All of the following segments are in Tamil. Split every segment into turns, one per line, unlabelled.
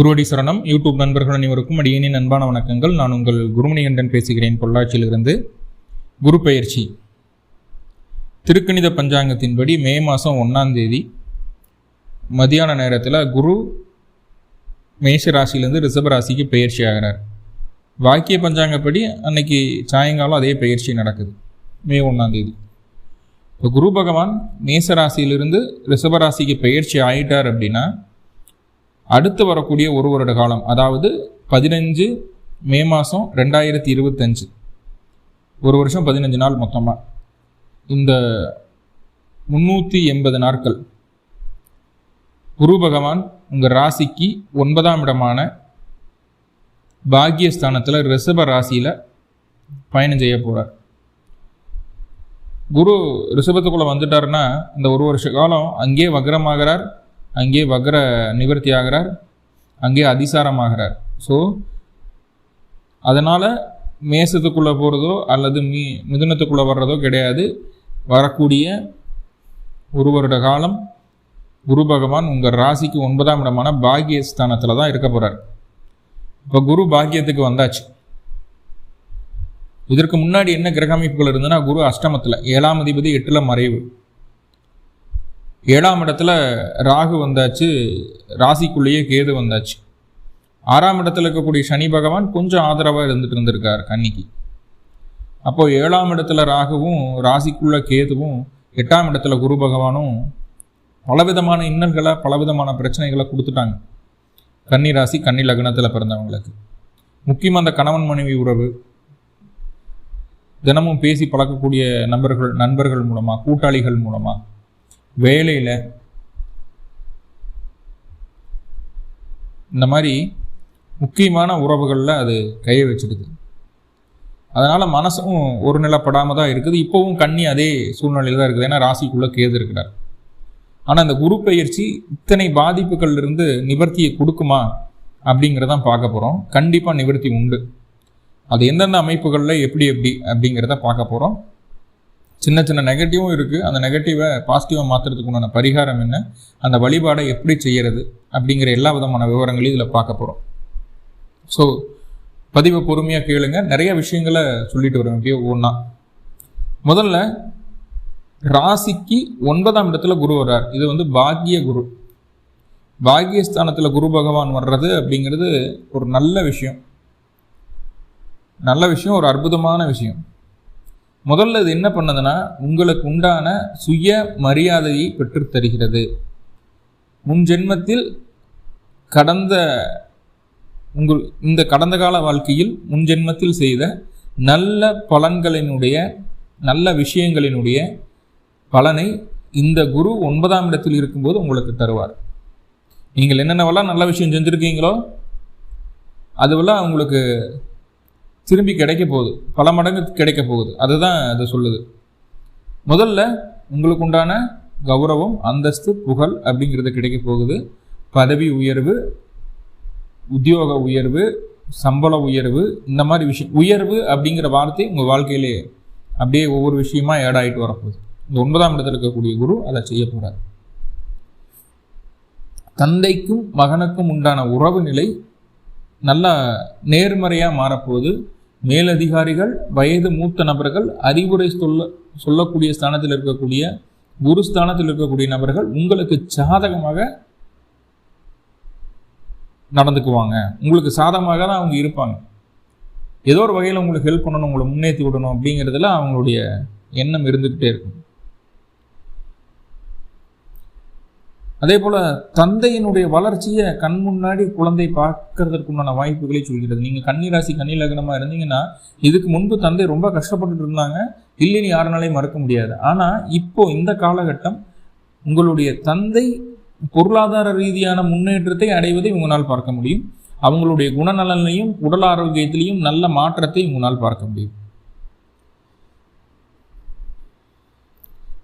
குருவடி சரணம். யூடியூப் நண்பர்கள் அனைவருக்கும் அடியேனின் அன்பான வணக்கங்கள். நான் உங்கள் குருமணிகண்டன் பேசுகிறேன். பொள்ளாச்சியிலிருந்து குரு பயிற்சி திருக்கணித பஞ்சாங்கத்தின்படி மே மாதம் ஒன்றாம் தேதி மதியான நேரத்தில் குரு மேஷ ராசியிலேருந்து ரிஷப ராசிக்கு பயிற்சி ஆகிறார். வாக்கிய பஞ்சாங்கப்படி அன்னைக்கு சாயங்காலம் அதே பயிற்சி நடக்குது. மே ஒன்றாம் தேதி. இப்போ குரு பகவான் மேச ராசியிலிருந்து ரிஷப ராசிக்கு பயிற்சி ஆயிட்டார் அப்படின்னா அடுத்து வரக்கூடிய ஒரு வருட காலம் அதாவது பதினஞ்சு மே மாதம் ரெண்டாயிரத்தி இருபத்தஞ்சு. ஒரு வருஷம் பதினஞ்சு நாள் மொத்தமாக இந்த முந்நூற்றி எண்பது நாட்கள். குரு பகவான் உங்கள் ராசிக்கு ஒன்பதாம் இடமான பாக்கியஸ்தானத்தில் ரிஷப ராசியில் பயணம் செய்ய போகிறார் குரு ரிஷபத்துக்குள்ளே வந்துட்டாருன்னா இந்த ஒரு வருஷ காலம் அங்கேயே வக்ரமாகிறார். அங்கே வக்ர நிவர்த்தி ஆகிறார் அங்கே அதிசாரமாகிறார். ஸோ அதனால் மேசத்துக்குள்ளே போகிறதோ அல்லது மீ மிதுனத்துக்குள்ளே வர்றதோ கிடையாது. வரக்கூடிய ஒரு வருட காலம் குரு பகவான் உங்கள் ராசிக்கு ஒன்பதாம் இடமான பாக்கியஸ்தானத்தில் தான் இருக்க போகிறார் இப்போ குரு பாக்கியத்துக்கு வந்தாச்சு. இதற்கு முன்னாடி என்ன கிரக அமைப்புகள் இருந்ததுன்னா குரு அஷ்டமத்தில் ஏழாம் அதிபதி எட்டில் மறைவு. ஏழாம் இடத்துல ராகு வந்தாச்சு ராசிக்குள்ளேயே கேது வந்தாச்சு. ஆறாம் இடத்துல இருக்கக்கூடிய சனி பகவான் கொஞ்சம் ஆதரவாக இருந்துட்டு இருந்திருக்கார் கன்னிக்கு. அப்போது ஏழாம் இடத்துல ராகுவும் ராசிக்குள்ள கேதுவும் எட்டாம் இடத்துல குரு பகவானும் பலவிதமான இன்னல்களை பலவிதமான பிரச்சனைகளை கொடுத்துட்டாங்க. கன்னி ராசி கன்னி லக்னத்தில் பிறந்தவங்களுக்கு. முக்கியமாக அந்த கணவன் மனைவி உறவு. தினமும் பேசி பழக்கக்கூடிய நண்பர்கள் நண்பர்கள் மூலமாக கூட்டாளிகள் மூலமாக வேலையில் இந்த மாதிரி முக்கியமான உறவுகளில் அது கையை வச்சிடுது. அதனால் மனசும் ஒரு நிலப்படாமல் தான் இருக்குது. இப்போவும் கண்ணி அதே சூழ்நிலையில் தான் இருக்குது. ஏன்னா ராசிக்குள்ளே கேது இருக்கிறார். ஆனால் இந்த குரு பயிற்சி இத்தனை பாதிப்புகள்லேருந்து நிவர்த்தியை கொடுக்குமா அப்படிங்கிறதான் பார்க்க போகிறோம் கண்டிப்பாக நிவர்த்தி உண்டு. அது எந்தெந்த அமைப்புகளில் எப்படி எப்படி அப்படிங்கிறத பார்க்க போகிறோம் சின்ன சின்ன நெகட்டிவும் இருக்குது அந்த நெகட்டிவை பாசிட்டிவாக மாற்றுறதுக்கு உண்டான பரிகாரம் என்ன? அந்த வழிபாடை எப்படி செய்கிறது அப்படிங்கிற எல்லா விதமான விவரங்களையும் இதில் பார்க்க போகிறோம் ஸோ பதிவை பொறுமையாக கேளுங்க. நிறைய விஷயங்களை சொல்லிட்டு வருவேன் இப்போ ஒன்றா முதல்ல ராசிக்கு ஒன்பதாம் இடத்துல குரு வர்றார். இது வந்து பாக்கிய குரு. பாக்கியஸ்தானத்தில் குரு பகவான் வர்றது அப்படிங்கிறது ஒரு நல்ல விஷயம். நல்ல விஷயம் ஒரு அற்புதமான விஷயம். முதல்ல இது என்ன பண்ணதுன்னா உங்களுக்கு உண்டான சுய மரியாதையை பெற்று தருகிறது. முன் ஜென்மத்தில் கடந்த உங்கள் இந்த கடந்த கால வாழ்க்கையில் முன் ஜென்மத்தில் செய்த நல்ல பலன்களினுடைய நல்ல விஷயங்களினுடைய பலனை இந்த குரு ஒன்பதாம் இடத்தில் இருக்கும்போது உங்களுக்கு தருவார். நீங்கள் என்னென்னவெல்லாம் நல்ல விஷயம் செஞ்சுருக்கீங்களோ அதுவெல்லாம் உங்களுக்கு திரும்பி கிடைக்க போகுது. பல மடங்கு கிடைக்க போகுது. அதுதான் அது சொல்லுது. முதல்ல உங்களுக்கு உண்டான கௌரவம் அந்தஸ்து புகழ் அப்படிங்கிறது கிடைக்க போகுது. பதவி உயர்வு உத்தியோக உயர்வு சம்பள உயர்வு இந்த மாதிரி விஷயம் உயர்வு அப்படிங்கிற வார்த்தை உங்கள் வாழ்க்கையிலே அப்படியே ஒவ்வொரு விஷயமா ஏட் ஆகிட்டு வரப்போகுது. இந்த ஒன்பதாம் இடத்துல இருக்கக்கூடிய குரு அதை செய்ய போகிறார் தந்தைக்கும் மகனுக்கும் உண்டான உறவு நிலை நல்லா நேர்மறையாக மாறப்போகுது. மேலதிகாரிகள் வயது மூத்த நபர்கள் அறிவுரை சொல்ல சொல்லக்கூடிய ஸ்தானத்தில் இருக்கக்கூடிய குரு ஸ்தானத்தில் இருக்கக்கூடிய நபர்கள் உங்களுக்கு சாதகமாக நடந்துக்குவாங்க. உங்களுக்கு சாதகமாக தான் அவங்க இருப்பாங்க. ஏதோ ஒரு வகையில் உங்களுக்கு ஹெல்ப் பண்ணணும் உங்களை முன்னேற்றி விடணும் அப்படிங்கிறதுல அவங்களுடைய எண்ணம் இருந்துக்கிட்டே இருக்கும். அதே போல் தந்தையினுடைய வளர்ச்சியை கண் முன்னாடி குழந்தை பார்க்கறதற்குண்டான வாய்ப்புகளை சொல்கிறது. நீங்கள் கன்னிராசி கன்னி லக்னமாக இருந்தீங்கன்னா இதுக்கு முன்பு தந்தை ரொம்ப கஷ்டப்பட்டுட்டு இருந்தாங்க. இல்லைன்னு யாருனாலையும் மறக்க முடியாது. ஆனால் இப்போ இந்த காலகட்டம் உங்களுடைய தந்தை பொருளாதார ரீதியான முன்னேற்றத்தை அடைவதை உங்களால் பார்க்க முடியும். அவங்களுடைய குணநலனையும் உடல் ஆரோக்கியத்திலையும் நல்ல மாற்றத்தை உங்களால் பார்க்க முடியும்.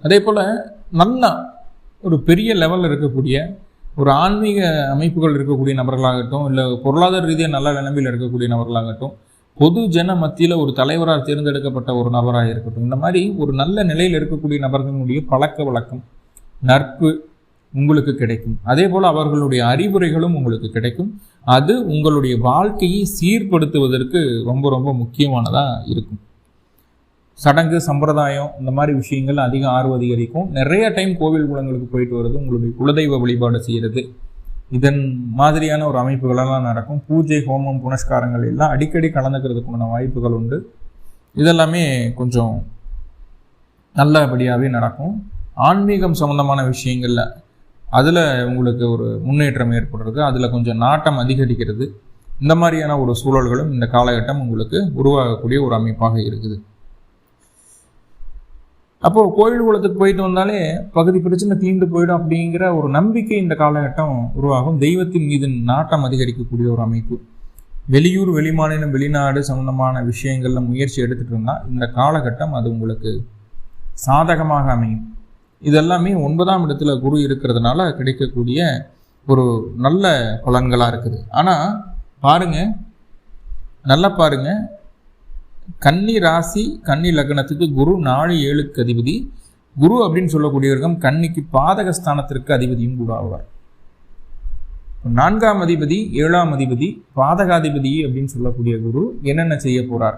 அதே போல் நல்லா ஒரு பெரிய லெவலில் இருக்கக்கூடிய ஒரு ஆன்மீக அமைப்புகள் இருக்கக்கூடிய நபர்களாகட்டும் இல்லை பொருளாதார ரீதியாக நல்ல நிலைமையில் இருக்கக்கூடிய நபர்களாகட்டும் பொது ஜன மத்தியில் ஒரு தலைவராக தேர்ந்தெடுக்கப்பட்ட ஒரு நபராக இருக்கட்டும். இந்த மாதிரி ஒரு நல்ல நிலையில் இருக்கக்கூடிய நபர்களுடைய பழக்க வழக்கம் நட்பு உங்களுக்கு கிடைக்கும். அதே போல் அவர்களுடைய அறிவுரைகளும் உங்களுக்கு கிடைக்கும். அது உங்களுடைய வாழ்க்கையை சீர்படுத்துவதற்கு ரொம்ப ரொம்ப முக்கியமானதாக இருக்கும். சடங்கு சம்பிரதாயம் இந்த மாதிரி விஷயங்கள் அதிகம் ஆர்வம் அதிகரிக்கும். நிறைய டைம் கோவில் குளங்களுக்கு போயிட்டு வருது உங்களுடைய குலதெய்வ வழிபாடு செய்கிறது இதன் மாதிரியான ஒரு அமைப்புகளெல்லாம் நடக்கும். பூஜை ஹோமம் புனஸ்காரங்கள் எல்லாம் அடிக்கடி கலந்துக்கிறதுக்குண்டான வாய்ப்புகள் உண்டு. இதெல்லாமே கொஞ்சம் நல்லபடியாகவே நடக்கும். ஆன்மீகம் சம்மந்தமான விஷயங்களில் அதில் உங்களுக்கு ஒரு முன்னேற்றம் ஏற்படுறது. அதில் கொஞ்சம் நாட்டம் அதிகரிக்கிறது. இந்த மாதிரியான ஒரு சூழல்களும் இந்த காலகட்டம் உங்களுக்கு உருவாகக்கூடிய ஒரு அமைப்பாக இருக்குது. அப்போது கோயில் குளத்துக்கு போயிட்டு வந்தாலே பகுதி பிரச்சனை தீண்டு போயிடும் அப்படிங்கிற ஒரு நம்பிக்கை இந்த காலகட்டம் உருவாகும். தெய்வத்தின் மீது நாட்டம் அதிகரிக்கக்கூடிய ஒரு அமைப்பு. வெளியூர் வெளிமாநிலம் வெளிநாடு சம்பந்தமான விஷயங்கள்ல முயற்சி எடுத்துட்டு இருந்தால் இந்த காலகட்டம் அது உங்களுக்கு சாதகமாக அமையும். இதெல்லாமே ஒன்பதாம் இடத்துல குரு இருக்கிறதுனால கிடைக்கக்கூடிய ஒரு நல்ல பலன்களாக இருக்குது. ஆனால் பாருங்க நல்லா பாருங்க கன்னி ராசி கன்னி லக்னத்துக்கு குரு நாலு ஏழுக்கு அதிபதி. குரு அப்படின்னு சொல்லக்கூடியவர்கள் கன்னிக்கு பாதகஸ்தானத்திற்கு அதிபதியும் கூட ஆவார். நான்காம் அதிபதி ஏழாம் அதிபதி பாதகாதிபதி அப்படின்னு சொல்லக்கூடிய குரு என்னென்ன செய்ய போறார்?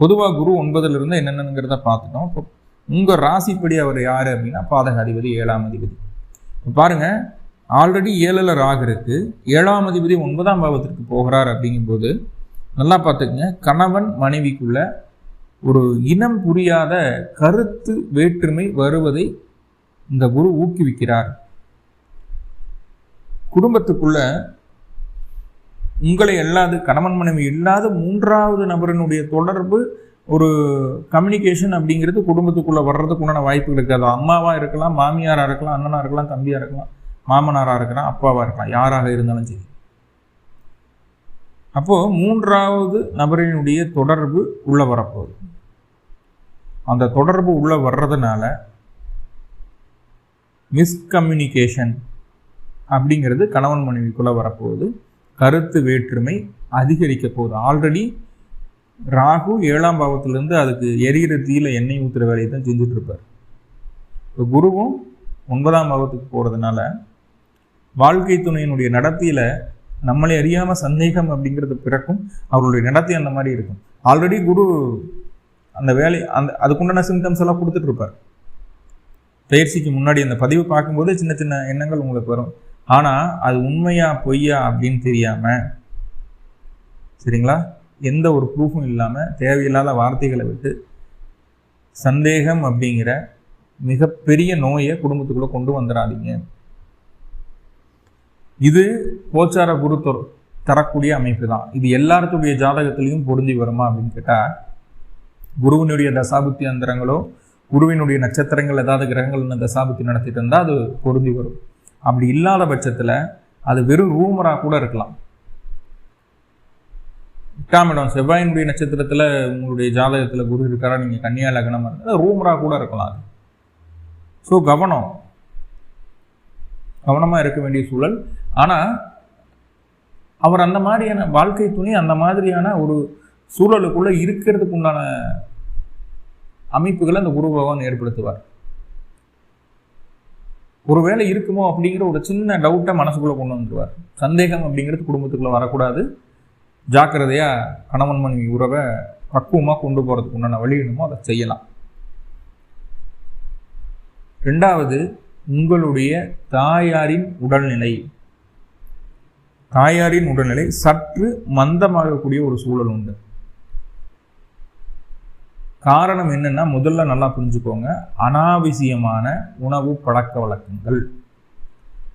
பொதுவாக குரு ஒன்பதுல இருந்து என்னென்னங்கிறத பார்த்துட்டோம். இப்போ உங்கள் ராசிப்படி அவர் யார் அப்படின்னா பாதகாதிபதி ஏழாம் அதிபதி. பாருங்க ஆல்ரெடி ஏழில் ராகு இருக்கு. ஏழாம் அதிபதி ஒன்பதாம் பாவத்திற்கு போகிறார் அப்படிங்கும்போது நல்லா பார்த்துக்குங்க. கணவன் மனைவிக்குள்ள ஒரு இனம் புரியாத கருத்து வேற்றுமை வருவதை இந்த குரு ஊக்குவிக்கிறார். குடும்பத்துக்குள்ள உங்களை அல்லாது கணவன் மனைவி இல்லாத மூன்றாவது நபரினுடைய தொடர்பு ஒரு கம்யூனிகேஷன் அப்படிங்கிறது குடும்பத்துக்குள்ளே வர்றதுக்கு உண்டான வாய்ப்புகள் இருக்காது அம்மாவாக இருக்கலாம் மாமியாராக இருக்கலாம் அண்ணனாக இருக்கலாம் தம்பியாக இருக்கலாம் மாமனாராக இருக்கலாம் அப்பாவாக இருக்கலாம் யாராக இருந்தாலும் சரி. அப்போது மூன்றாவது நபரினுடைய தொடர்பு உள்ளே வரப்போகுது. அந்த தொடர்பு உள்ளே வர்றதுனால மிஸ்கம்யூனிகேஷன் அப்படிங்கிறது கணவன் மனைவிக்குள்ளே வரப்போகுது. கருத்து வேற்றுமை அதிகரிக்க போகுது. ஆல்ரெடி ராகு ஏழாம் பாவத்திலேருந்து அதுக்கு எரிகிற தீயில எண்ணெய் ஊற்றுற வேலையை தான் செஞ்சுட்ருப்பார் இப்போ குருவும் ஒன்பதாம் பாவத்துக்கு போகிறதுனால வாழ்க்கை துணையினுடைய நடத்தியில் நம்மளை அறியாமல் சந்தேகம் அப்படிங்கிறது பிறக்கும். அவருடைய நடத்தை அந்த மாதிரி இருக்கும். ஆல்ரெடி குரு அந்த வேலை அந்த அதுக்குண்டான சிம்டம்ஸ் எல்லாம் கொடுத்துட்டு இருப்பார். பயிற்சிக்கு முன்னாடி அந்த பதிவு பார்க்கும்போது சின்ன சின்ன எண்ணங்கள் உங்களுக்கு வரும். ஆனால் அது உண்மையா பொய்யா அப்படின்னு தெரியாமல் சரிங்களா? எந்த ஒரு ப்ரூஃபும் இல்லாமல் தேவையில்லாத வார்த்தைகளை விட்டு சந்தேகம் அப்படிங்கிற மிகப்பெரிய நோயை குடும்பத்துக்குள்ளே கொண்டு வந்துடாதீங்க. இது கோச்சார குருத்தர் தரக்கூடிய அமைப்பு தான் இது எல்லாத்துடைய ஜாதகத்திலையும் பொருந்தி வருமா அப்படின்னு கேட்டால் குருவினுடைய தசாபுத்தி அந்தரங்களோ குருவினுடைய நட்சத்திரங்கள் ஏதாவது கிரகங்கள் தசாபுத்தி நடத்திட்டு இருந்தால் அது பொருந்தி வரும். அப்படி இல்லாத பட்சத்தில் அது வெறும் ரூமராக கூட இருக்கலாம். எட்டாம் இடம் செவ்வாயினுடைய நட்சத்திரத்தில் உங்களுடைய ஜாதகத்தில் குரு இருக்காரா நீங்கள் கன்னியா லக்னமாக இருந்தால் ரூமராக கூட இருக்கலாம் அது. ஸோ கவனம். கவனமாக இருக்க வேண்டிய சூழல். ஆனால் அவர் அந்த மாதிரியான வாழ்க்கை துணி அந்த மாதிரியான ஒரு சூழலுக்குள்ளே இருக்கிறதுக்கு உண்டான அமைப்புகளை அந்த குரு பகவான் ஏற்படுத்துவார். ஒருவேளை இருக்குமோ அப்படிங்கிற ஒரு சின்ன டவுட்டை மனசுக்குள்ளே கொண்டு வந்துடுவார் சந்தேகம் அப்படிங்கிறது குடும்பத்துக்குள்ளே வரக்கூடாது. ஜாக்கிரதையாக கணவன் மனைவி உறவை பக்குவமாக கொண்டு போகிறதுக்கு உண்டான வழி என்னமோ அதை செய்யலாம். ரெண்டாவது உங்களுடைய தாயாரின் உடல்நிலை. தாயாரின் உடல்நிலை சற்று மந்தமாகக்கூடிய ஒரு சூழல் உண்டு. காரணம் என்னன்னா முதல்ல நல்லா புரிஞ்சுக்கோங்க. அனாவசியமான உணவு பழக்க வழக்கங்கள்.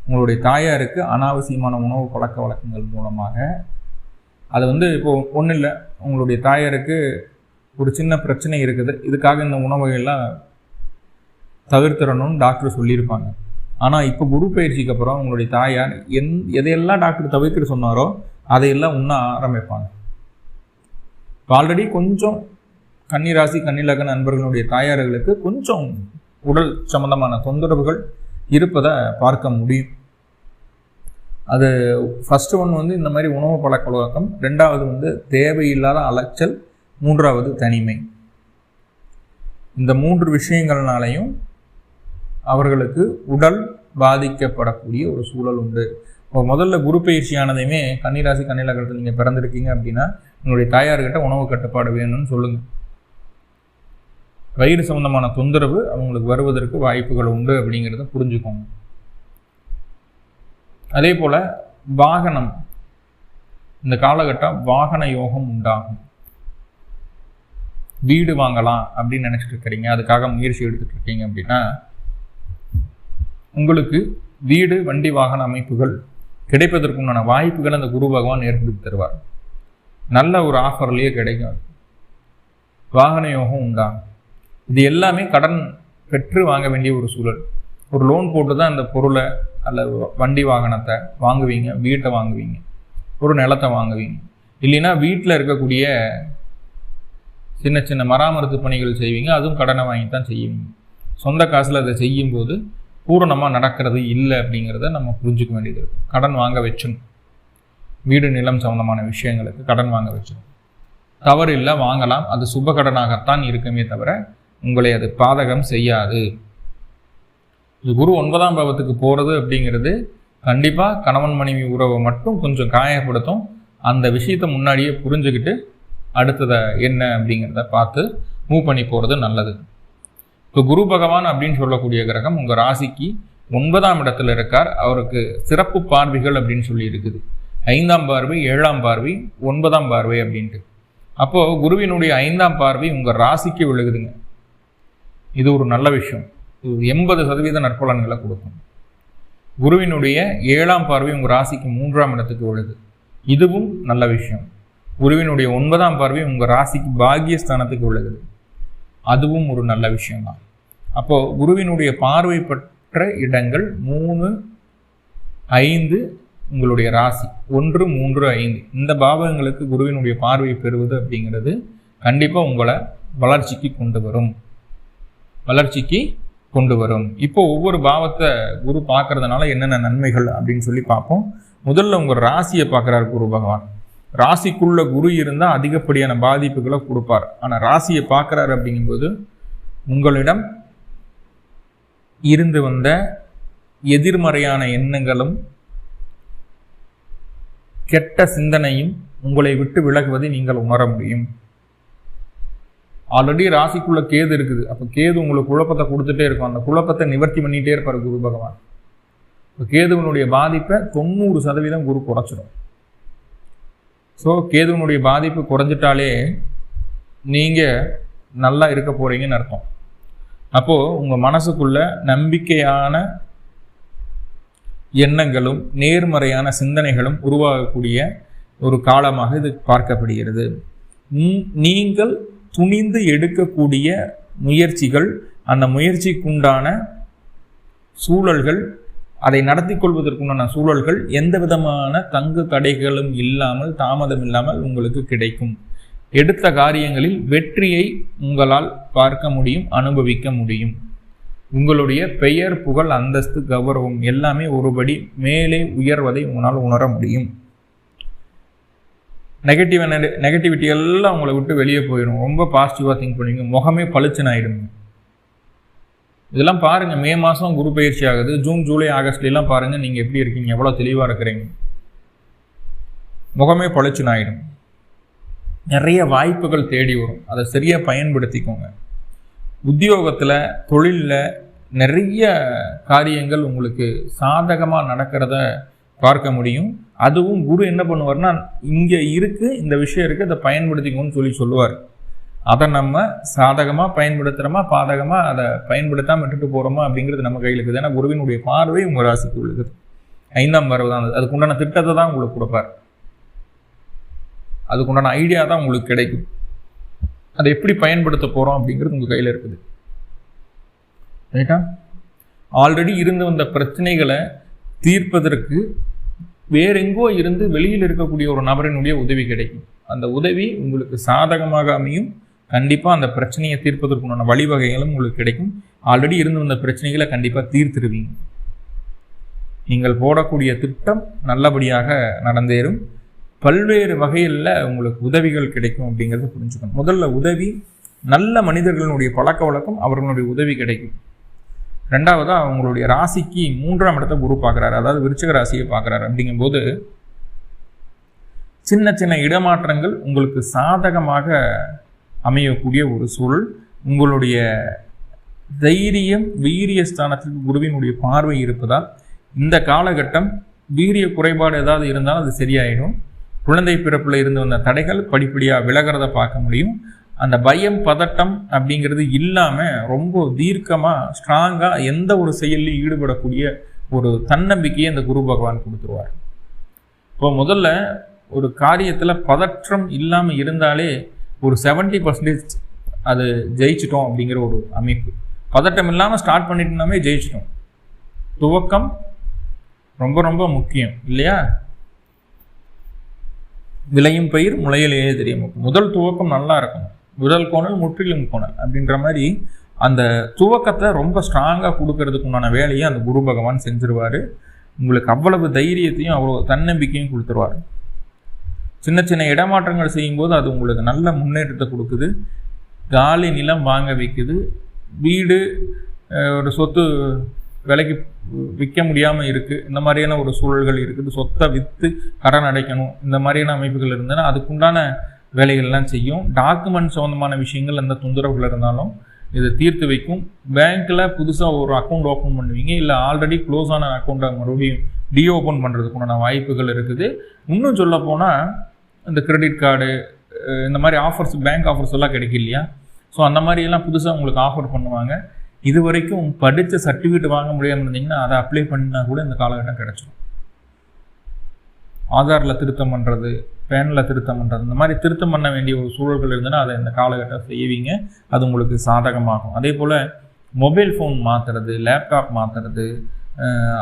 உங்களுடைய தாயாருக்கு அனாவசியமான உணவு பழக்க வழக்கங்கள் மூலமாக அது வந்து இப்போது ஒன்றும் இல்லை உங்களுடைய தாயாருக்கு ஒரு சின்ன பிரச்சனை இருக்குது. இதுக்காக இந்த உணவுகள்லாம் தவிர்த்திடணும்னு டாக்டர் சொல்லியிருப்பாங்க. ஆனால் இப்போ குரு பயிற்சிக்கு அப்புறம் உங்களுடைய தாயார் எந் எதையெல்லாம் டாக்டர் தவிர்க்கிற சொன்னாரோ அதையெல்லாம் உண்ண ஆரம்பிப்பாங்க. ஆல்ரெடி கொஞ்சம் கன்னிராசி கன்னிலக நண்பர்களுடைய தாயார்களுக்கு கொஞ்சம் உடல் சம்பந்தமான தொந்தரவுகள் இருப்பதை பார்க்க முடியும். அது ஃபஸ்ட்டு ஒன் வந்து இந்த மாதிரி உணவு பழக்க வழக்கம் ரெண்டாவது வந்து தேவையில்லாத அலைச்சல் மூன்றாவது தனிமை. இந்த மூன்று விஷயங்கள்னாலையும் அவர்களுக்கு உடல் பாதிக்கப்படக்கூடிய ஒரு சூழல் உண்டு. இப்போ முதல்ல குரு பயிற்சியானதையுமே கன்னிராசி கண்ணிலகரத்தில் நீங்கள் பிறந்திருக்கீங்க அப்படின்னா உங்களுடைய தாயார்கிட்ட உணவு கட்டுப்பாடு வேணும்னு சொல்லுங்கள் வயிறு சம்பந்தமான தொந்தரவு அவங்களுக்கு வருவதற்கு வாய்ப்புகள் உண்டு அப்படிங்கிறத புரிஞ்சுக்கோங்க. அதே போல் வாகனம். இந்த காலகட்டம் வாகன யோகம் உண்டாகும். வீடு வாங்கலாம் அப்படின்னு நினச்சிட்டு இருக்கிறீங்க அதுக்காக முயற்சி எடுத்துகிட்டு இருக்கீங்க அப்படின்னா உங்களுக்கு வீடு வண்டி வாகன அமைப்புகள் கிடைப்பதற்குண்டான வாய்ப்புகள் அந்த குரு பகவான் ஏற்படுத்தி தருவார். நல்ல ஒரு ஆஃபர்லேயே கிடைக்கும். வாகன யோகம் உண்டாகும் இது எல்லாமே கடன் பெற்று வாங்க வேண்டிய ஒரு சூழல். ஒரு லோன் போட்டு தான் அந்த பொருளை அல்லது வண்டி வாகனத்தை வாங்குவீங்க வீட்டை வாங்குவீங்க. ஒரு நிலத்தை வாங்குவீங்க. இல்லைன்னா வீட்டில் இருக்கக்கூடிய சின்ன சின்ன மராமரத்து பணிகள் செய்வீங்க அதுவும் கடனை வாங்கி தான் செய்வீங்க. சொந்த காசில் அதை செய்யும்போது பூரணமாக நடக்கிறது இல்லை அப்படிங்கிறத நம்ம புரிஞ்சுக்க வேண்டியது இருக்கும் கடன் வாங்க வச்சும் வீடு நிலம் சம்மந்தமான விஷயங்களுக்கு கடன் வாங்க வச்சிடும் தவறு இல்லை வாங்கலாம். அது சுப கடனாகத்தான் இருக்குமே தவிர உங்களை அது பாதகம் செய்யாது. இது குரு ஒன்பதாம் பாவத்துக்கு போகிறது அப்படிங்கிறது கண்டிப்பாக கணவன் மனைவி உறவை மட்டும் கொஞ்சம் காயப்படுத்தும். அந்த விஷயத்தை முன்னாடியே புரிஞ்சுக்கிட்டு அடுத்ததை என்ன அப்படிங்கிறத பார்த்து மூவ் பண்ணி போகிறது நல்லது. இப்போ குரு பகவான் அப்படின்னு சொல்லக்கூடிய கிரகம் உங்கள் ராசிக்கு ஒன்பதாம் இடத்துல இருக்கார். அவருக்கு சிறப்பு பார்வைகள் அப்படின்னு சொல்லி இருக்குது. ஐந்தாம் பார்வை ஏழாம் பார்வை ஒன்பதாம் பார்வை அப்படின்ட்டு. அப்போது குருவினுடைய ஐந்தாம் பார்வை உங்கள் ராசிக்கு விழுகுதுங்க. இது ஒரு நல்ல விஷயம். இது எண்பது சதவீத நற்பலன்களை கொடுக்கும். குருவினுடைய ஏழாம் பார்வை உங்கள் ராசிக்கு மூன்றாம் இடத்துக்கு விழுது. இதுவும் நல்ல விஷயம். குருவினுடைய ஒன்பதாம் பார்வை உங்கள் ராசிக்கு பாகியஸ்தானத்துக்கு விழுகுது. அதுவும் ஒரு நல்ல விஷயம்தான். அப்போது குருவினுடைய பார்வை பெற்ற இடங்கள் மூணு ஐந்து உங்களுடைய ராசி. ஒன்று மூன்று ஐந்து. இந்த பாவகங்களுக்கு குருவினுடைய பார்வை பெறுவது அப்படிங்கிறது கண்டிப்பாக உங்களை வளர்ச்சிக்கு கொண்டு வரும். வளர்ச்சிக்கு கொண்டு வரும். இப்போ ஒவ்வொரு பாவத்தை குரு பார்க்கறதுனால என்னென்ன நன்மைகள் அப்படின்னு சொல்லி பார்ப்போம். முதல்ல உங்கள் ராசியை பார்க்குறாரு குரு பகவான். ராசிக்குள்ள குரு இருந்தால் அதிகப்படியான பாதிப்புகளை கொடுப்பார். ஆனால் ராசியை பார்க்குறாரு அப்படிங்கும்போது உங்களிடம் இருந்து வந்த எதிர்மறையான எண்ணங்களும் கெட்ட சிந்தனையும் உங்களை விட்டு விலகுவதை நீங்கள் உணர முடியும். ஆல்ரெடி ராசிக்குள்ள கேது இருக்குது. அப்போ கேது உங்களுக்கு குழப்பத்தை கொடுத்துட்டே இருக்கும். அந்த குழப்பத்தை நிவர்த்தி பண்ணிகிட்டே இருப்பார் குரு பகவான். இப்போ கேதுவனுடைய பாதிப்பை தொண்ணூறு சதவீதம் குரு குறைச்சிடும் ஸோ கேதுவனுடைய பாதிப்பு குறைஞ்சிட்டாலே நீங்கள் நல்லா இருக்க போகிறீங்கன்னு அர்த்தம். அப்போது உங்கள் மனசுக்குள்ள நம்பிக்கையான எண்ணங்களும் நேர்மறையான சிந்தனைகளும் உருவாகக்கூடிய ஒரு காலமாக இது பார்க்கப்படுகிறது. நீங்கள் துணிந்து எடுக்கக்கூடிய முயற்சிகள் அந்த முயற்சிக்குண்டான சூழல்கள் அதை நடத்தி கொள்வதற்குண்டான சூழல்கள் எந்த விதமான தங்கு தடைகளும் இல்லாமல் தாமதம் இல்லாமல் உங்களுக்கு கிடைக்கும். எடுத்த காரியங்களில் வெற்றியை உங்களால் பார்க்க முடியும் அனுபவிக்க முடியும். உங்களுடைய பெயர் புகழ் அந்தஸ்து கௌரவம் எல்லாமே ஒருபடி மேலே உயர்வதை உங்களால் உணர முடியும். நெகட்டிவ் நெகட்டிவிட்டி எல்லாம் உங்களை விட்டு வெளியே போயிடும். ரொம்ப பாசிட்டிவாக திங்க் பண்ணுவீங்க. முகமே பளிச்சுன்னு ஆயிடுங்க இதெல்லாம் பாருங்கள் மே மாதம் குரு பயிற்சி ஆகுது. ஜூன் ஜூலை ஆகஸ்ட்லாம் பாருங்கள் நீங்கள் எப்படி இருக்கீங்க எவ்வளோ தெளிவாக இருக்கிறீங்க. முகமே பளிச்சுன்னு ஆகிடும் நிறைய வாய்ப்புகள் தேடி வரும். அதை சரியாக பயன்படுத்திக்கோங்க. உத்தியோகத்தில் தொழிலில் நிறைய காரியங்கள் உங்களுக்கு சாதகமாக நடக்கிறத பார்க்க முடியும். அதுவும் குரு என்ன பண்ணுவார்னா இங்கே இருக்குது இந்த விஷயம் இருக்குது அதை பயன்படுத்திக்கோன்னு சொல்லி சொல்லுவார். அதை நம்ம சாதகமாக பயன்படுத்துகிறோமா பாதகமாக அதை பயன்படுத்தாமல் விட்டுட்டு போகிறோமா அப்படிங்கிறது நம்ம கையில் இருக்குது. ஏன்னா குருவினுடைய பார்வை உங்கள் ராசிக்கு உள்ளது ஐந்தாம் வரவு தான் அதுக்கு உண்டான திட்டத்தை தான் உங்களுக்கு கொடுப்பார். அதுக்குண்டான ஐடியா தான் உங்களுக்கு கிடைக்கும். அதை எப்படி பயன்படுத்த போகிறோம் அப்படிங்கிறது உங்கள் கையில் இருக்குது. ரைட்டா ஆல்ரெடி இருந்து வந்த பிரச்சனைகளை தீர்ப்பதற்கு வேறெங்கோ இருந்து வெளியில் இருக்கக்கூடிய ஒரு நபரினுடைய உதவி கிடைக்கும். அந்த உதவி உங்களுக்கு சாதகமாக அமையும். கண்டிப்பாக அந்த பிரச்சனையை தீர்ப்பதற்குண்டான வழிவகைகளும் உங்களுக்கு கிடைக்கும். ஆல்ரெடி இருந்து வந்த பிரச்சனைகளை கண்டிப்பாக தீர்த்துருவீங்க. நீங்கள் போடக்கூடிய திட்டம் நல்லபடியாக நடந்தேறும். பல்வேறு வகையில் உங்களுக்கு உதவிகள் கிடைக்கும் அப்படிங்கிறத புரிஞ்சுக்கணும். முதல்ல உதவி நல்ல மனிதர்களுடைய பழக்க வழக்கம் அவர்களுடைய உதவி கிடைக்கும். ரெண்டாவதாக அவங்களுடைய ராசிக்கு மூன்றாம் இடத்த குரு பார்க்குறாரு. அதாவது விருச்சக ராசியை பார்க்குறாரு. அப்படிங்கும்போது சின்ன சின்ன இடமாற்றங்கள் உங்களுக்கு சாதகமாக அமையக்கூடிய ஒரு சூழல். உங்களுடைய தைரியம் வீரிய ஸ்தானத்திற்கு குருவினுடைய பார்வை இருப்பதால் இந்த காலகட்டம் வீரிய குறைபாடு ஏதாவது இருந்தாலும் அது சரியாயிடும். குழந்தை பிறப்பில் இருந்து வந்த தடைகள் படிப்படியாக விலகிறத பார்க்க முடியும். அந்த பயம் பதட்டம் அப்படிங்கிறது இல்லாமல் ரொம்ப தீர்க்கமாக ஸ்ட்ராங்காக எந்த ஒரு செயல்லையும் ஈடுபடக்கூடிய ஒரு தன்னம்பிக்கையை அந்த குரு பகவான் கொடுத்துருவார். இப்போ முதல்ல ஒரு காரியத்தில் பதற்றம் இல்லாமல் இருந்தாலே ஒரு செவன்ட்டி பர்சன்டேஜ் அது ஜெயிச்சிட்டோம் அப்படிங்கிற ஒரு அமைப்பு. பதட்டம் இல்லாமல் ஸ்டார்ட் பண்ணிட்டோம்னாமே ஜெயிச்சிட்டோம். துவக்கம் ரொம்ப ரொம்ப முக்கியம். இல்லையா? விளையும் பயிர் முளையிலேயே தெரியும். முதல் துவக்கம் நல்லா இருக்கும். முதல் கோணல் முற்றிலும் கோணல் அப்படின்ற மாதிரி அந்த துவக்கத்தை ரொம்ப ஸ்ட்ராங்காக கொடுக்கறதுக்கு உண்டான வேலையை அந்த குரு பகவான் செஞ்சிருவார். உங்களுக்கு அவ்வளவு தைரியத்தையும் அவ்வளோ தன்னம்பிக்கையும் கொடுத்துருவார். சின்ன சின்ன இடமாற்றங்கள் செய்யும்போது அது உங்களுக்கு நல்ல முன்னேற்றத்தை கொடுக்குது. காலி நிலம் வாங்க வைக்குது. வீடு ஒரு சொத்து விலைக்கு விற்க முடியாமல் இருக்குது இந்த மாதிரியான ஒரு சூழல்கள் இருக்குது. சொத்தை விற்று கடன் அடைக்கணும். இந்த மாதிரியான அமைப்புகள் இருந்ததுன்னா அதுக்குண்டான வேலைகள்லாம் செய்யும். டாக்குமெண்ட் சம்மந்தமான விஷயங்கள் எந்த தொந்தரவுகள் இருந்தாலும் இதை தீர்த்து வைக்கும். பேங்க்கில் புதுசாக ஒரு அக்கௌண்ட் ஓப்பன் பண்ணுவீங்க. இல்லை ஆல்ரெடி க்ளோஸ் ஆன அக்கௌண்ட்டை மறுபடியும் டி ஓப்பன் பண்ணுறதுக்குண்டான வாய்ப்புகள் இருக்குது. இன்னும் சொல்ல போனால் இந்த கிரெடிட் கார்டு இந்த மாதிரி ஆஃபர்ஸ் பேங்க் ஆஃபர்ஸ் எல்லாம் கிடைக்கும் இல்லையா? ஸோ அந்த மாதிரியெல்லாம் புதுசாக உங்களுக்கு ஆஃபர் பண்ணுவாங்க. இது வரைக்கும் படித்த சர்டிஃபிகேட் வாங்க முடியாமல் இருந்தீங்கன்னா அதை அப்ளை பண்ணினா கூட இந்த காலகட்டம் கிடச்சிடும் ஆதாரில் திருத்தம் பண்ணுறது பேனில் திருத்தம் பண்ணுறது இந்த மாதிரி திருத்தம் பண்ண வேண்டிய ஒரு சூழல்கள் இருந்ததுன்னா அதை இந்த காலகட்டம் செய்வீங்க. அது உங்களுக்கு சாதகமாகும். அதே போல் மொபைல் ஃபோன் மாற்றுறது லேப்டாப் மாற்றுறது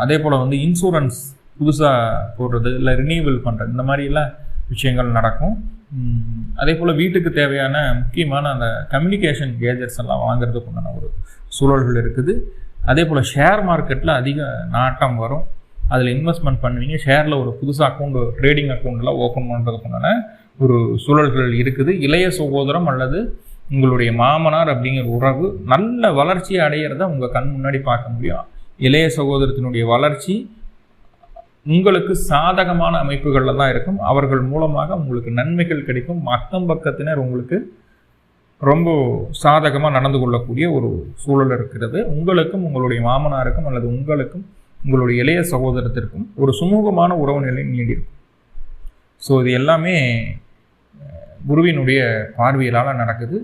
அதே போல் வந்து இன்சூரன்ஸ் புதுசாக போடுறது இல்லை ரினியூவல் பண்ணுறது இந்த மாதிரிலாம் விஷயங்கள் நடக்கும். அதே போல் வீட்டுக்கு தேவையான முக்கியமான அந்த கம்யூனிகேஷன் கேஜெட்ஸ் எல்லாம் வாங்குறதுக்கு உண்டான ஒரு சூழல்கள் இருக்குது. அதே போல் ஷேர் மார்க்கெட்டில் அதிக நாட்டம் வரும். அதில் இன்வெஸ்ட்மெண்ட் பண்ணுவீங்க. ஷேரில் ஒரு புதுசாக அக்கௌண்ட் ட்ரேடிங் அக்கௌண்ட்லாம் ஓப்பன் பண்ணுறதுக்குண்டான ஒரு சூழல்கள் இருக்குது. இளைய சகோதரம் அல்லது உங்களுடைய மாமனார் அப்படிங்கிற உறவு நல்ல வளர்ச்சி அடையிறத உங்கள் கண் முன்னாடி பார்க்க முடியும். இளைய சகோதரத்தினுடைய வளர்ச்சி உங்களுக்கு சாதகமான அமைப்புகளில் தான் இருக்கும். அவர்கள் மூலமாக உங்களுக்கு நன்மைகள் கிடைக்கும். அக்கம் பக்கத்தினர் உங்களுக்கு ரொம்ப சாதகமாக நடந்து கொள்ளக்கூடிய ஒரு சூழல் இருக்கிறது. உங்களுக்கும் உங்களுடைய மாமனாருக்கும் அல்லது உங்களுக்கும் உங்களுடைய இளைய சகோதரத்திற்கும் ஒரு சுமூகமான உறவு நிலை நீடிக்கும். ஸோ இது எல்லாமே குருவினுடைய பார்வையிலால் நடக்குது.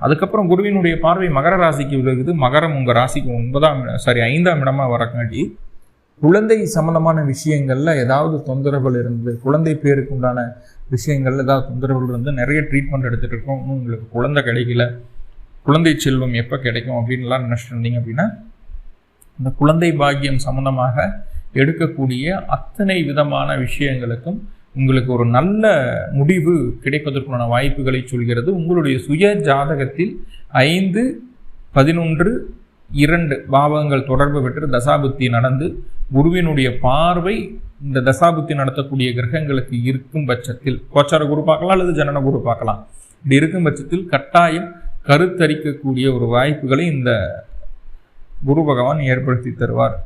அதுக்கப்புறம் குருவினுடைய பார்வை மகர ராசிக்கு விழுகுது மகரம் உங்கள் ராசிக்கு ஒன்பதாம் சாரி ஐந்தாம் இடமாக வரக்காட்டி குழந்தை சம்பந்தமான விஷயங்களில் ஏதாவது தொந்தரவுகள் இருந்தது குழந்தை பேருக்கு உண்டான விஷயங்கள் ஏதாவது தொந்தரவுகள் இருந்து நிறைய ட்ரீட்மெண்ட் எடுத்துகிட்டு இருக்கோம். இன்னும் உங்களுக்கு குழந்தை கிடைக்கல குழந்தை செல்வம் எப்போ கிடைக்கும் அப்படின்லாம் நினச்சிட்டு இருந்தீங்க அப்படின்னா இந்த குழந்தை பாக்கியம் சம்பந்தமாக எடுக்கக்கூடிய அத்தனை விதமான விஷயங்களுக்கும் உங்களுக்கு ஒரு நல்ல முடிவு கிடைப்பதற்குள்ளான வாய்ப்புகளை சொல்கிறது. உங்களுடைய சுய ஜாதகத்தில் ஐந்து பதினொன்று இரண்டு பாவகங்கள் தொடர்பு பெற்று தசாபுத்தி நடந்து குருவினுடைய பார்வை இந்த தசாபுத்தி நடத்தக்கூடிய கிரகங்களுக்கு இருக்கும் பட்சத்தில் கோச்சார குரு பார்க்கலாம் அல்லது ஜனன குரு பார்க்கலாம். இப்படி இருக்கும் பட்சத்தில் கட்டாயம் கருத்தரிக்கக்கூடிய ஒரு வாய்ப்புகளை இந்த குரு பகவான் ஏற்படுத்தி தருவார்.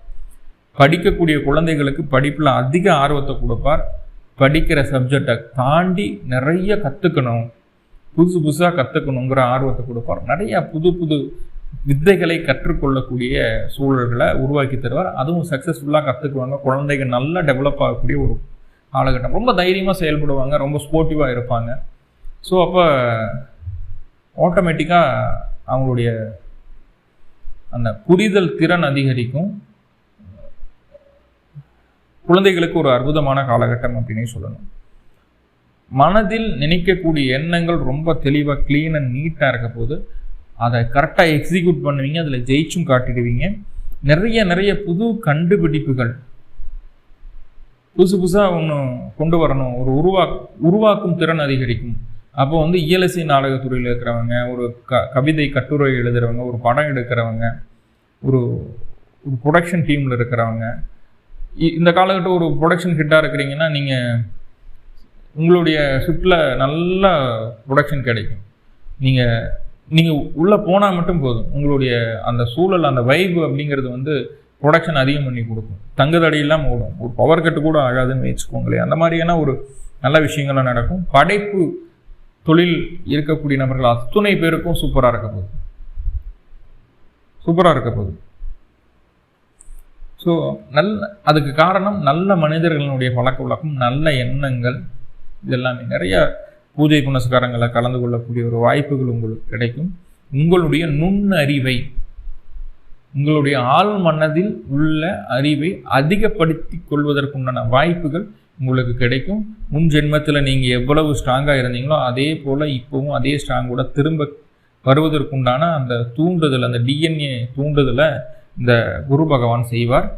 படிக்கக்கூடிய குழந்தைகளுக்கு படிப்பில் அதிக ஆர்வத்தை கொடுப்பார். படிக்கிற சப்ஜெக்டை தாண்டி நிறைய கற்றுக்கணும் புதுசு புதுசாக கற்றுக்கணுங்கிற ஆர்வத்தை கொடுப்பார். நிறையா புது புது வித்தைகளை கற்றுக்கொள்ளக்கூடிய சூழல்களை உருவாக்கி தருவார். அதுவும் சக்ஸஸ்ஃபுல்லாக கற்றுக்குவாங்க குழந்தைகள் நல்லா டெவலப் ஆகக்கூடிய ஒரு காலகட்டம். ரொம்ப தைரியமாக செயல்படுவாங்க. ரொம்ப ஸ்போர்ட்டிவாக இருப்பாங்க. ஸோ அப்போ ஆட்டோமேட்டிக்காக அவங்களுடைய அந்த புரிதல் திறன் அதிகரிக்கும். குழந்தைகளுக்கு ஒரு அற்புதமான காலகட்டம் அப்படின்னே சொல்லணும். மனதில் நினைக்கக்கூடிய எண்ணங்கள் ரொம்ப தெளிவாக க்ளீன் அண்ட் நீட்டாக இருக்க போது அதை கரெக்டாக எக்ஸிக்யூட் பண்ணுவீங்க அதில் ஜெயிச்சும் காட்டிடுவீங்க. நிறைய நிறைய புது கண்டுபிடிப்புகள். புதுசு புதுசாக ஒன்று கொண்டு வரணும். ஒரு உருவா உருவாக்கும் திறன் அதிகரிக்கும். அப்போ வந்து இயலசி நாடகத்துறையில் இருக்கிறவங்க ஒரு க கவிதை கட்டுரை எழுதுகிறவங்க ஒரு படம் எடுக்கிறவங்க ஒரு ஒரு ப்ரொடக்ஷன் டீமில் இருக்கிறவங்க இந்த காலகட்டம் ஒரு ப்ரொடக்ஷன் ஹிட்டாக இருக்கிறீங்கன்னா நீங்கள் உங்களுடைய ஷிஃப்டில் நல்ல ப்ரொடக்ஷன் கிடைக்கும். நீங்கள் நீங்கள் உள்ளே போனால் மட்டும் போதும். உங்களுடைய அந்த சூழல் அந்த வைப் அப்படிங்கிறது வந்து ப்ரொடக்ஷன் அதிகம் பண்ணி கொடுக்கும். தங்குதடையெல்லாம் ஓடும். ஒரு பவர் கட்டு கூட ஆகாதுன்னு வச்சுக்கோங்களேன். அந்த மாதிரியான ஒரு நல்ல விஷயங்கள்லாம் நடக்கும். படைப்பு தொழில் இருக்கக்கூடிய நபர்கள் அத்துணை பேருக்கும் சூப்பராக இருக்க போகுது. சூப்பராக இருக்க போகுது. ஸோ நல்ல அதுக்கு காரணம் நல்ல மனிதர்களுடைய பழக்க வழக்கம் நல்ல எண்ணங்கள் இதெல்லாமே. நிறைய பூஜை புனஸ்காரங்களை கலந்து கொள்ளக்கூடிய ஒரு வாய்ப்புகள் உங்களுக்கு கிடைக்கும். உங்களுடைய நுண்ணறிவை உங்களுடைய ஆள் மனதில் உள்ள அறிவை அதிகப்படுத்தி கொள்வதற்குண்டான வாய்ப்புகள் உங்களுக்கு கிடைக்கும். முன் ஜென்மத்தில் நீங்கள் எவ்வளவு ஸ்ட்ராங்காக இருந்தீங்களோ அதே போல் இப்போவும் அதே ஸ்ட்ராங்கோட திரும்ப வருவதற்குண்டான அந்த தூண்டுதல் அந்த டிஎன்ஏ தூண்டுதலை இந்த குரு பகவான் செய்வார்.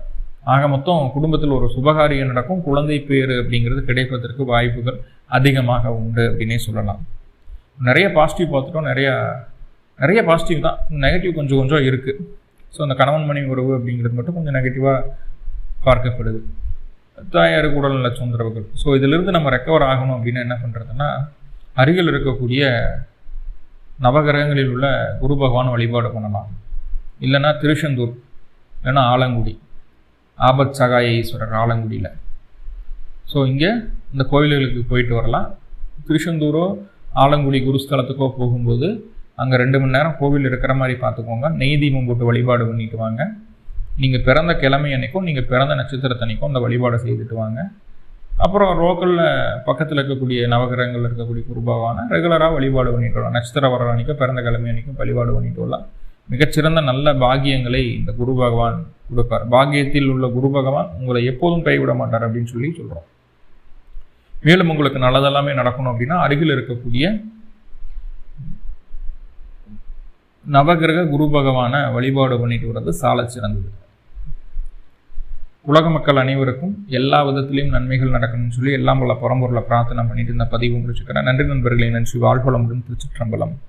ஆக மொத்தம் குடும்பத்தில் ஒரு சுபகாரியம் நடக்கும். குழந்தை பேர் அப்படிங்கிறது கிடைப்பதற்கு வாய்ப்புகள் அதிகமாக உண்டு அப்படின்னே சொல்லலாம். நிறைய பாசிட்டிவ் பார்த்துட்டோம். நிறையா நிறைய பாசிட்டிவ் தான். நெகட்டிவ் கொஞ்சம் கொஞ்சம் இருக்குது ஸோ அந்த கணவன் மனைவி உறவு அப்படிங்கிறது மட்டும் கொஞ்சம் நெகட்டிவாக பார்க்கப்படுது. தாயாருக்கு உடல்நல தொந்தரவுகள் ஸோ இதிலிருந்து நம்ம ரெக்கவர் ஆகணும் அப்படின்னு என்ன பண்ணுறதுன்னா அருகில் இருக்கக்கூடிய நவகிரகங்களில் உள்ள குரு பகவான் வழிபாடு பண்ணலாம். இல்லைன்னா திருச்செந்தூர் இல்லைன்னா ஆலங்குடி. ஆபத் சகாய ஈஸ்வரர் ஆலங்குடியில். ஸோ இங்கே இந்த கோயில்களுக்கு போயிட்டு வரலாம். திருச்செந்தூரோ ஆலங்குடி குருஸ்தலத்துக்கோ போகும்போது அங்கே ரெண்டு மணி நேரம் கோவில் இருக்கிற மாதிரி பார்த்துக்கோங்க. நெய் தீபம் போட்டு வழிபாடு பண்ணிட்டு வாங்க. நீங்கள் பிறந்த கிழமை அன்னைக்கும் நீங்கள் பிறந்த நட்சத்திரத்தன்னைக்கும் அந்த வழிபாடு செய்துட்டு வாங்க. அப்புறம் லோக்கலில் பக்கத்தில் இருக்கக்கூடிய நவகிரகங்கள் இருக்கக்கூடிய குருபாவான ரெகுலராக வழிபாடு பண்ணிட்டு வரலாம். நட்சத்திர வர அன்னைக்கும் பிறந்த கிழமை அன்னைக்கும் வழிபாடு பண்ணிட்டு வரலாம். மிகச்சிறந்த நல்ல பாகியங்களை இந்த குரு பகவான் கொடுப்பார். பாகியத்தில் உள்ள குரு பகவான் உங்களை எப்போதும் கைவிட மாட்டார் அப்படின்னு சொல்லி சொல்கிறோம் மேலும் உங்களுக்கு நல்லதெல்லாமே நடக்கணும் அப்படின்னா அருகில் இருக்கக்கூடிய நவகிரக குரு பகவானை வழிபாடு பண்ணிட்டு வர்றது சால சிறந்தது. உலக மக்கள் அனைவருக்கும் எல்லா விதத்திலையும் நன்மைகள் நடக்கணும்னு சொல்லி எல்லாம் உள்ள பரம்பொருளை பிரார்த்தனை பண்ணிட்டு இந்த பதிவு முடிச்சுக்கிறேன். நன்றி நண்பர்களை. நன்றி. வாழ்வளமுடன் திருச்சிற்றம்பலம்.